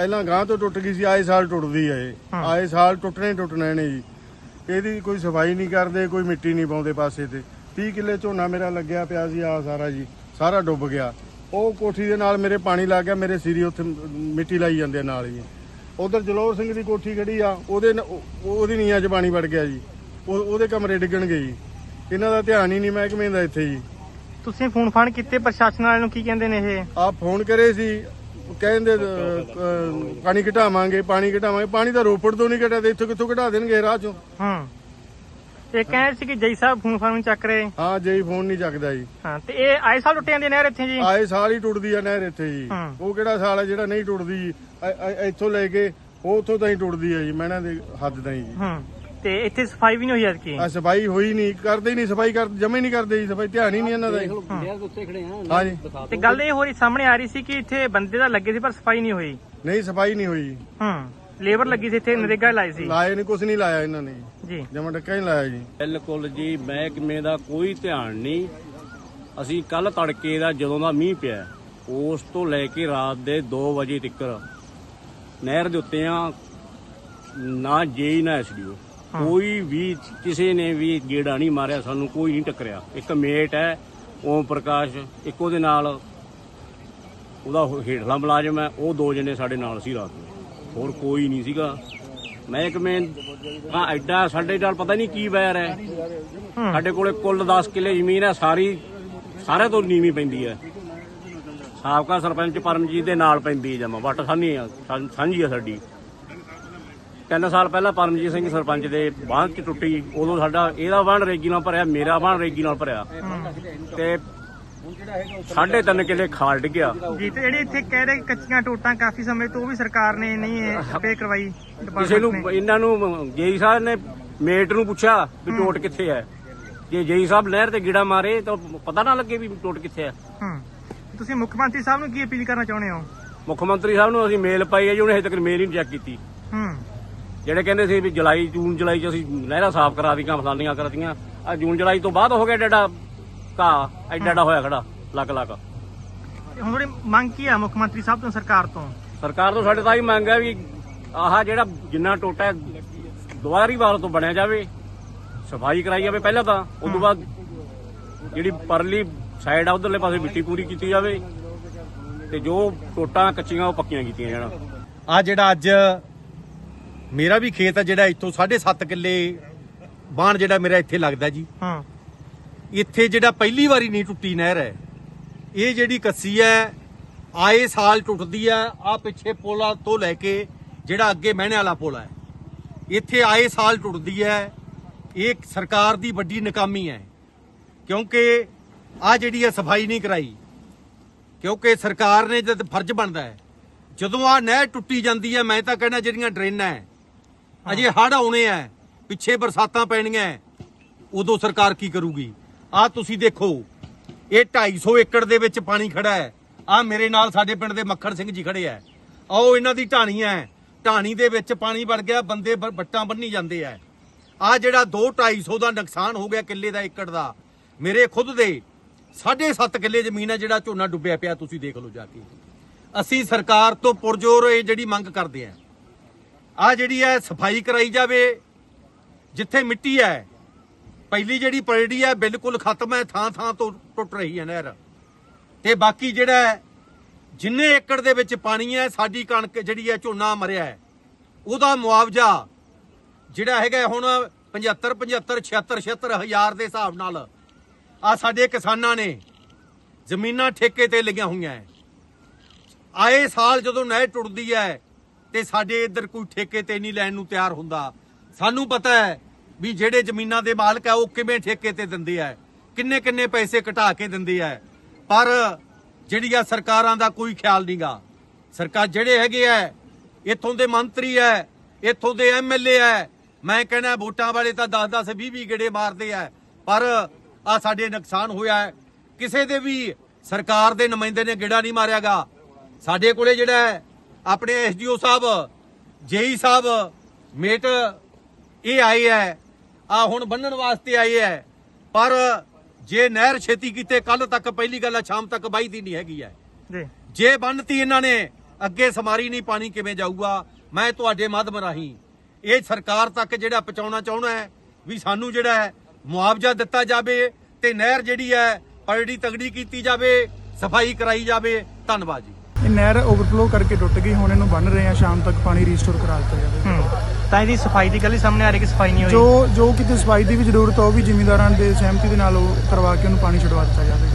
ਪਹਿਲਾਂ ਗਾਂ ਤੋਂ ਟੁੱਟ ਗਈ ਸੀ ਆਏ ਸਾਲ ਟੁੱਟਦੀ ਆ ਇਹ। ਹਾਂ। ਆਏ ਸਾਲ ਟੁੱਟਣੇ ਟੁੱਟਣੇ ਨੇ ਜੀ। ਇਹਦੀ ਕੋਈ ਸਫ਼ਾਈ ਨਹੀਂ ਕਰਦੇ ਕੋਈ ਮਿੱਟੀ ਨਹੀਂ ਪਾਉਂਦੇ ਪਾਸੇ ਤੇ। 30 ਕਿੱਲੇ ਝੋਨਾ ਮੇਰਾ ਲੱਗਿਆ ਪਿਆ ਸੀ ਆ ਸਾਰਾ ਜੀ ਸਾਰਾ ਡੁੱਬ ਗਿਆ। ਉਹ ਕੋਠੀ ਦੇ ਨਾਲ ਮੇਰੇ ਪਾਣੀ ਲੱਗ ਗਿਆ ਮੇਰੇ ਸਿਰੀ ਉੱਥੇ ਮਿੱਟੀ ਲਾਈ ਜਾਂਦੇ ਆ ਨਾਲ ਜੀ ਉਧਰ ਜਲੋਰ ਸਿੰਘ ਦੀ ਕੋਠੀ ਖੜੀ ਆ ਉਹਦੇ ਨ- ਉਹ- ਉਹਦੀ ਨੀਆਂ 'ਚ ਪਾਣੀ ਵੜ ਗਿਆ ਜੀ। ਉਹ- ਉਹਦੇ ਕਮਰੇ ਡਿੱਗਣਗੇ ਜੀ। ਇਹਨਾਂ ਦਾ ਧਿਆਨ ਹੀ ਨਹੀਂ ਮਹਿਕਮੇ ਦਾ ਇੱਥੇ ਜੀ। ਤੁਸੀਂ ਫੋਨ ਫਾਨ ਕੀਤੇ ਪ੍ਰਸ਼ਾਸਨ ਵਾਲਿਆਂ ਨੂੰ ਕੀ ਕਹਿੰਦੇ ਨੇ ਇਹ? ਆਪ ਫੋਨ ਕਰੇ ਸੀ ਕਹਿੰਦੇ ਅਹ, ਪਾਣੀ ਘਟਾਵਾਂਗੇ ਪਾਣੀ ਘਟਾਵਾਂਗੇ। ਪਾਣੀ ਤਾਂ ਰੋਪੜ ਤੋਂ ਨਹੀਂ ਘਟਿਆ ਤੇ ਇੱਥੋਂ ਕਿੱਥੋਂ ਘਟਾ ਦੇਣਗੇ ਰਾਹ ਚੋਂ? ਹੂੰ। ਇਹ ਕਹਿੰਦੇ ਸੀ ਕਿ ਜੈ ਸਾਹਿਬ ਫੋਨ ਫਾਨ ਚੱਕ ਰਹੇ। ਹਾਂ ਜਈ ਫੋਨ ਨਹੀਂ ਚੱਕਦਾ ਜੀ। ਹਾਂ ਤੇ ਇਹ ਆਏ ਸਾਲ ਟੁੱਟੇ ਜਾਂਦੇ ਨਹਿਰ ਇੱਥੇ ਜੀ? ਆਏ ਸਾਲ ਹੀ ਟੁੱਟਦੀ ਆ ਨਹਿਰ ਇੱਥੇ ਜੀ। ਹਾਂ। ਉਹ ਕਿਹੜਾ ਸਾਲ ਹੈ ਜਿਹੜਾ ਨਹੀਂ ਟੁੱਟਦੀ ਜੀ? ਇੱਥੋਂ ਲੈ ਕੇ ਉਹ ਉੱਥੋਂ ਤਾਈਂ ਟੁੱਟਦੀ ਹੈ ਜੀ ਮੈਨਾਂ ਦੇ ਹੱਦ ਤਾਈਂ ਜੀ। ਹੂੰ। ਤੇ ਇੱਥੇ ਸਫ਼ਾਈ ਵੀ ਨਹੀਂ ਹੋਈ ਐਤਕੀ? ਆ ਸਫ਼ਾਈ ਹੋਈ ਨਹੀਂ ਕਰਦੇ ਹੀ ਨਹੀਂ ਸਫ਼ਾਈ ਕਰ ਜਮੇ ਨਹੀਂ ਕਰਦੇ ਜੀ ਸਫ਼ਾਈ ਧਿਆਨ ਹੀ ਨਹੀਂ ਇਹਨਾਂ ਦਾ ਜੀ। ਹਾਂ। ਜੀ ਤੇ ਗੱਲ ਇਹ ਹੋ ਰਹੀ ਸਾਹਮਣੇ ਆ ਰਹੀ ਸੀ ਕਿ ਇੱਥੇ ਬੰਦੇ ਤਾਂ ਲੱਗੇ ਸੀ ਪਰ ਸਫ਼ਾਈ ਨਹੀਂ ਹੋਈ। ਨਹੀਂ ਸਫ਼ਾਈ ਨਹੀਂ ਹੋਈ। ਜੀ। ਹੂੰ ਲੇਬਰ ਲੱਗੀ ਸੀ ਇੱਥੇ ਨਰੇਗਾ ਲਾਈ ਸੀ। ਲਾਏ ਨੇ ਕੁਝ ਨਹੀਂ ਲਾਇਆ ਇਹਨਾਂ ਨੇ। ਜੀ। ਜੀ ਜਮਾਂ ਡੱਕਾ ਹੀ ਲਾਇਆ ਜੀ। ਬਿਲਕੁਲ ਜੀ ਮਹਿਕਮੇ ਦਾ ਕੋਈ ਧਿਆਨ ਨਹੀਂ। ਅਸੀਂ ਕੱਲ ਤੜਕੇ ਦਾ ਜਦੋਂ ਦਾ ਮੀਂਹ ਪਿਆ ਉਸ ਤੋਂ ਲੈ ਕੇ ਰਾਤ ਦੇ 2 ਵਜੇ ਤੱਕ ਨਹਿਰ ਦੇ ਉੱਤੇ ਆ ਨਾ ਜੇਈ ਨਾ ਐਸਡੀਓ ਕੋਈ ਵੀ ਕਿਸੇ ਨੇ ਵੀ ਗੇੜਾ ਨਹੀਂ ਮਾਰਿਆ ਸਾਨੂੰ ਕੋਈ ਨਹੀਂ ਟੱਕਰਿਆ। ਇੱਕ ਮੇਟ ਹੈ ਓਮ ਪ੍ਰਕਾਸ਼ ਇੱਕ ਉਹਦੇ ਨਾਲ ਉਹਦਾ ਹੇਠਲਾ ਮੁਲਾਜ਼ਮ ਹੈ ਉਹ ਦੋ ਜਣੇ ਸਾਡੇ ਨਾਲ ਸੀ ਰਾਤ ਨੂੰ। ਹੋਰ ਕੋਈ ਨਹੀਂ ਸੀਗਾ। ਮਹਿਕਮੇ ਆ ਐਡਾ ਸਾਡੇ ਨਾਲ ਪਤਾ ਨਹੀਂ ਕੀ ਵੈਰ ਹੈ। ਹੂੰ। ਸਾਡੇ ਕੋਲੇ ਕੁੱਲ 10 ਕਿੱਲੇ ਜ਼ਮੀਨ ਹੈ ਸਾਰੀ ਸਾਰੇ ਤੋਂ ਨੀਵੀਂ ਪੈਂਦੀ ਹੈ। ਸਾਬਕਾ ਸਰਪੰਚ ਪਰਮਜੀਤ ਦੇ ਨਾਲ ਪੈਂਦੀ ਹੈ ਜਮਾ ਵੱਟ ਸਾਨੀ ਸਾਂਝੀ ਆ ਸਾਡੀ। ਤਿੰਨ ਸਾਲ ਪਹਿਲਾਂ ਪਰਮਜੀਤ ਸਿੰਘ ਸਰਪੰਚ ਦੇ ਬਾਂਹ ਚ ਟੁੱਟੀ ਉਦੋਂ ਸਾਡਾ ਇਹਦਾ ਬਾਂਹ ਰੇਗੀ ਨਾਲ ਭਰਿਆ ਮੇਰਾ ਬਾਂਹ ਰੇਗੀ ਨਾਲ ਭਰਿਆ। ਤੇ ਸਾਢੇ ਤਿੰਨ ਕਿੱਲੇ ਖਾਲ ਡਿੱਗਿਆ ਜੀ ਤੇ ਜਿਹੜੇ ਇੱਥੇ ਕਹਿ ਰਹੇ ਕੱਚੀਆਂ ਟੋਟਾਂ ਕਾਫੀ ਸਮੇਂ ਤੋਂ ਉਹ ਵੀ ਸਰਕਾਰ ਨੇ ਨਹੀਂ ਸਪੇ ਕਰਵਾਈ ਕਿਸੇ department ਨੂੰ ਨੇ। ਇਹਨਾਂ ਨੂੰ ਜੇਈ ਸਾਹਿਬ ਨੇ ਮੇਟ ਨੂੰ ਪੁੱਛਿਆ ਵੀ ਟੋਟ ਕਿੱਥੇ ਹੈ। ਜੇ ਜੇਈ ਸਾਹਿਬ ਨਹਿਰ ਤੇ ਗੀੜਾ ਮਾਰੇ ਤਾਂ ਪਤਾ ਨਾ ਲੱਗੇ ਵੀ ਟੋਟ ਕਿੱਥੇ ਹੈ। ਹੂੰ। ਤੁਸੀਂ ਮੁੱਖ ਮੰਤਰੀ ਸਾਹਿਬ ਨੂੰ ਕੀ ਅਪੀਲ ਕਰਨਾ ਚਾਹੁੰਦੇ ਹੋ? ਮੁੱਖ ਮੰਤਰੀ ਸਾਹਿਬ ਨੂੰ ਅਸੀਂ ਮੇਲ ਪਾਈ ਹੈ ਜੀ ਉਹਨੇ ਹਜੇ ਤੱਕ ਮੇਲ ਹੀ ਨਹੀਂ ਚੈੱਕ ਕੀਤੀ। ਹੂੰ। ਜਿਹੜੇ ਕਹਿੰਦੇ ਸੀ ਵੀ ਜੁਲਾਈ ਜੂਨ ਜੁਲਾਈ ਚ ਅਸੀਂ ਨਹਿਰਾਂ ਸਾਫ਼ ਕਰਾ ਦਿੱਤੀਆਂ ਫਸਾਲੀਆਂ ਕਰਤੀਆਂ। ਆ ਜੂਨ ਜੁਲਾਈ ਤੋਂ ਬਾਅਦ ਹੋ ਗਿਆ ਡੇਡਾ ਘਾਹ ਐਡਾ ਐਡਾ ਹੋਇਆ ਖੜਾ ਲੱਕ ਲੱਕ ਤੇ ਹੁਣ ਤੁਹਾਡੀ ਮੰਗ ਕੀ ਆ ਮੁੱਖ ਮੰਤਰੀ ਸਾਹਿਬ ਤੋਂ ਸਰਕਾਰ ਤੋਂ? ਸਰਕਾਰ ਤੋਂ ਸਾਡੇ ਤਾਂ ਹੀ ਮੰਗ ਹੈ ਵੀ ਆਹ ਜਿਹੜਾ ਜਿੰਨਾ ਟੋਟਾ ਹੈ, ਦੁਬਾਰੀ ਵਾਰ ਤੋਂ ਬਣਿਆ ਜਾਵੇ ਸਫ਼ਾਈ ਕਰਾਈ ਜਾਵੇ ਪਹਿਲਾਂ ਤਾਂ ਉਸ ਤੋਂ ਬਾਅਦ ਜਿਹੜੀ ਪਰਲੀ ਸਾਈਡ ਆ ਉਧਰਲੇ ਪਾਸੇ ਮਿੱਟੀ ਪੂਰੀ ਕੀਤੀ ਜਾਵੇ ਤੇ ਜੋ ਟੋਟਾਂ ਕੱਚੀਆਂ ਉਹ ਪੱਕੀਆਂ ਕੀਤੀਆਂ ਜਾਣ। ਆ ਜਿਹੜਾ ਅੱਜ ਮੇਰਾ ਵੀ ਖੇਤ ਆ ਜਿਹੜਾ ਇੱਥੋਂ 7.5 ਕਿੱਲੇ ਬਾਣ ਜਿਹੜਾ ਮੇਰਾ ਇੱਥੇ ਲੱਗਦਾ ਜੀ। ਹੂੰ। ਇੱਥੇ ਜਿਹੜਾ ਪਹਿਲੀ ਵਾਰੀ ਨਹੀਂ ਟੁੱਟੀ ਨਹਿਰ ਹੈ ਇਹ ਜਿਹੜੀ ਕੱਸੀ ਹੈ ਆਏ ਸਾਲ ਟੁੱਟਦੀ ਹੈ ਆ ਪਿੱਛੇ ਪੋਲਾ ਤੋਂ ਲੈ ਕੇ ਜਿਹੜਾ ਅੱਗੇ ਮਹਿਣੇ ਵਾਲਾ ਪੁਲ ਹੈ। ਇੱਥੇ ਆਏ ਸਾਲ ਟੁੱਟਦੀ ਹੈ ਇਹ ਸਰਕਾਰ ਦੀ ਵੱਡੀ ਨਾਕਾਮੀ ਹੈ। ਕਿਉਂਕਿ ਆ ਜਿਹੜੀ ਹੈ ਸਫ਼ਾਈ ਨਹੀਂ ਕਰਾਈ ਕਿਉਂਕਿ ਸਰਕਾਰ ਨੇ ਜਦ ਫਰਜ਼ ਬਣਦਾ ਹੈ ਜਦੋਂ ਆ ਨਹਿਰ ਟੁੱਟੀ ਜਾਂਦੀ ਹੈ ਮੈਂ ਤਾਂ ਕਹਿੰਦਾ ਜਿਹੜੀਆਂ ਡਰੇਨਾਂ ਹੈ ਅਜੇ ਹੜ ਆਉਣੇ ਆ ਪਿੱਛੇ ਬਰਸਾਤਾਂ ਪੈਣੀਆਂ ਉਦੋਂ ਸਰਕਾਰ ਕੀ ਕਰੂਗੀ? ਆ ਤੁਸੀਂ ਦੇਖੋ, ਇਹ 250 ਏਕੜ ਦੇ ਵਿੱਚ ਪਾਣੀ ਖੜਾ ਹੈ ਆ ਮੇਰੇ ਨਾਲ ਸਾਡੇ ਪਿੰਡ ਦੇ ਮੱਖਣ ਸਿੰਘ ਜੀ ਖੜੇ ਆ ਆਓ ਇਹਨਾਂ ਦੀ ਢਾਣੀ ਹੈ ਢਾਣੀ ਦੇ ਵਿੱਚ ਪਾਣੀ ਵੜ ਗਿਆ, ਬੰਦੇ ਬ- ਵੱਟਾਂ ਬੰਨੀ ਜਾਂਦੇ ਆ ਆ ਜਿਹੜਾ 2 250 ਦਾ ਨੁਕਸਾਨ ਹੋ ਗਿਆ ਕਿੱਲੇ ਦਾ, ਏਕੜ ਦਾ, ਮੇਰੇ ਖੁਦ ਦੇ 7.5 ਕਿੱਲੇ ਜ਼ਮੀਨ ਹੈ ਜਿਹੜਾ ਝੋਨਾ ਡੁੱਬਿਆ ਪਿਆ, ਤੁਸੀਂ ਦੇਖ ਲਓ ਜਾ ਕੇ। ਅਸੀਂ ਸਰਕਾਰ ਤੋਂ ਪੁਰਜੋਰ ਇਹ ਜਿਹੜੀ ਮੰਗ ਕਰਦੇ ਆ ਆ ਜਿਹੜੀ ਹੈ ਸਫ਼ਾਈ ਕਰਾਈ ਜਾਵੇ, ਜਿੱਥੇ ਮਿੱਟੀ ਹੈ, ਪਹਿਲੀ ਜਿਹੜੀ ਪਰੇਡੀ ਹੈ ਬਿਲਕੁਲ ਖਤਮ ਹੈ ਥਾਂ ਥਾਂ ਤੋਂ ਟੁੱਟ ਰਹੀ ਹੈ ਨਹਿਰ। ਤੇ ਬਾਕੀ ਜਿਹੜਾ ਜਿੰਨੇ ਏਕੜ ਦੇ ਵਿੱਚ ਪਾਣੀ ਹੈ, ਸਾਡੀ ਕਣਕ ਜਿਹੜੀ ਹੈ, ਝੋਨਾ ਮਰਿਆ ਹੈ, ਉਹਦਾ ਮੁਆਵਜ਼ਾ ਜਿਹੜਾ ਹੈਗਾ ਹੁਣ 75 75 76 76 ਹਜ਼ਾਰ ਦੇ ਹਿਸਾਬ ਨਾਲ ਆ ਸਾਡੇ ਕਿਸਾਨਾਂ ਨੇ ਜ਼ਮੀਨਾਂ ਠੇਕੇ ਤੇ ਲਈਆਂ ਹੋਈਆਂ ਆਏ ਸਾਲ ਜਦੋਂ ਨਹਿਰ ਟੁੱਟਦੀ ਹੈ ਤੇ ਸਾਡੇ ਇੱਧਰ ਕੋਈ ਠੇਕੇ ਤੇ ਨਹੀਂ ਲੈਣ ਨੂੰ ਤਿਆਰ ਹੁੰਦਾ। ਸਾਨੂੰ ਪਤਾ ਹੈ ਵੀ ਜਿਹੜੇ ਜ਼ਮੀਨਾਂ ਦੇ ਮਾਲਕ ਆ, ਉਹ ਕਿਵੇਂ ਠੇਕੇ ਤੇ ਦਿੰਦੇ ਆ। ਕਿੰਨੇ ਕਿੰਨੇ ਪੈਸੇ ਘਟਾ ਕੇ ਦਿੰਦੇ ਆ। ਪਰ ਜਿਹੜੀ ਆ ਸਰਕਾਰਾਂ ਦਾ ਕੋਈ ਖਿਆਲ ਨਹੀਂਗਾ ਸਰਕਾਰ ਜਿਹੜੇ ਹੈਗੇ ਆ, ਇੱਥੋਂ ਦੇ ਮੰਤਰੀ ਐ ਇੱਥੋਂ ਦੇ ਐਮਐਲਏ ਐ ਮੈਂ ਕਹਿੰਦਾ ਵੋਟਾਂ ਵਾਲੇ ਤਾਂ 10 10 20 20 ਗੇੜੇ ਮਾਰਦੇ ਆ। ਪਰ ਆ ਸਾਡੇ ਨੁਕਸਾਨ ਹੋਇਆ ਕਿਸੇ ਦੇ ਵੀ ਸਰਕਾਰ ਦੇ ਨੁਮਾਇੰਦੇ ਨੇ ਗੇੜਾ ਨਹੀਂ ਮਾਰਿਆਗਾ। ਸਾਡੇ ਕੋਲੇ ਜਿਹੜਾ ਆਪਣੇ ਐਸਡੀਓ ਸਾਹਿਬ ਜੇਈ ਸਾਹਿਬ ਮੇਟ ਇਹ ਆਏ ਹੈ ਆ ਹੁਣ ਬੰਨਣ ਵਾਸਤੇ ਆਏ ਹੈ ਪਰ ਜੇ ਨਹਿਰ ਛੇਤੀ ਕੀਤੇ ਕੱਲ ਤੱਕ ਪਹਿਲੀ ਗੱਲ ਹੈ ਸ਼ਾਮ ਤੱਕ ਬਾਈ ਦੀ ਨਹੀਂ ਹੈਗੀ ਹੈ ਜੀ। ਜੇ ਬੰਨਤੀ ਇਹਨਾਂ ਨੇ ਅੱਗੇ ਸਮਾਰੀ ਨਹੀਂ ਪਾਣੀ ਕਿਵੇਂ ਜਾਊਗਾ? ਮੈਂ ਤੁਹਾਡੇ ਮਾਧਮ ਰਾਹੀਂ ਇਹ ਸਰਕਾਰ ਤੱਕ ਜਿਹੜਾ ਪਹੁੰਚਾਉਣਾ ਚਾਹੁੰਦਾ ਹੈ ਵੀ ਸਾਨੂੰ ਜਿਹੜਾ ਹੈ ਮੁਆਵਜ਼ਾ ਦਿੱਤਾ ਜਾਵੇ ਤੇ ਨਹਿਰ ਜਿਹੜੀ ਹੈ ਪਲੜੀ ਤਗੜੀ ਕੀਤੀ ਜਾਵੇ ਸਫ਼ਾਈ ਕਰਾਈ ਜਾਵੇ। ਧੰਨਵਾਦ ਜੀ। ਨਹਿਰ ਓਵਰਫਲੋ ਕਰਕੇ ਟੁੱਟ ਗਈ ਹੁਣ ਇਹਨੂੰ ਬੰਨ ਰਹੇ ਆ ਸ਼ਾਮ ਤੱਕ ਪਾਣੀ ਰੀਸਟੋਰ ਕਰਾ ਦਿੱਤਾ ਜਾਵੇ। ਤਾਂ ਇਹਦੀ ਸਫ਼ਾਈ ਦੀ ਗੱਲ ਹੀ ਸਾਹਮਣੇ ਆ ਰਹੀ ਕਿ ਸਫ਼ਾਈ ਨਹੀਂ ਹੋਈ? ਜੋ ਜੋ ਕਿਤੇ ਸਫ਼ਾਈ ਦੀ ਵੀ ਜ਼ਰੂਰਤ ਆ ਉਹ ਵੀ ਜ਼ਿਮੀਂਦਾਰਾਂ ਦੇ ਸਹਿਮਤੀ ਦੇ ਨਾਲ ਉਹ ਕਰਵਾ ਕੇ ਉਹਨੂੰ ਪਾਣੀ ਛਡਵਾ ਦਿੱਤਾ ਜਾਵੇ।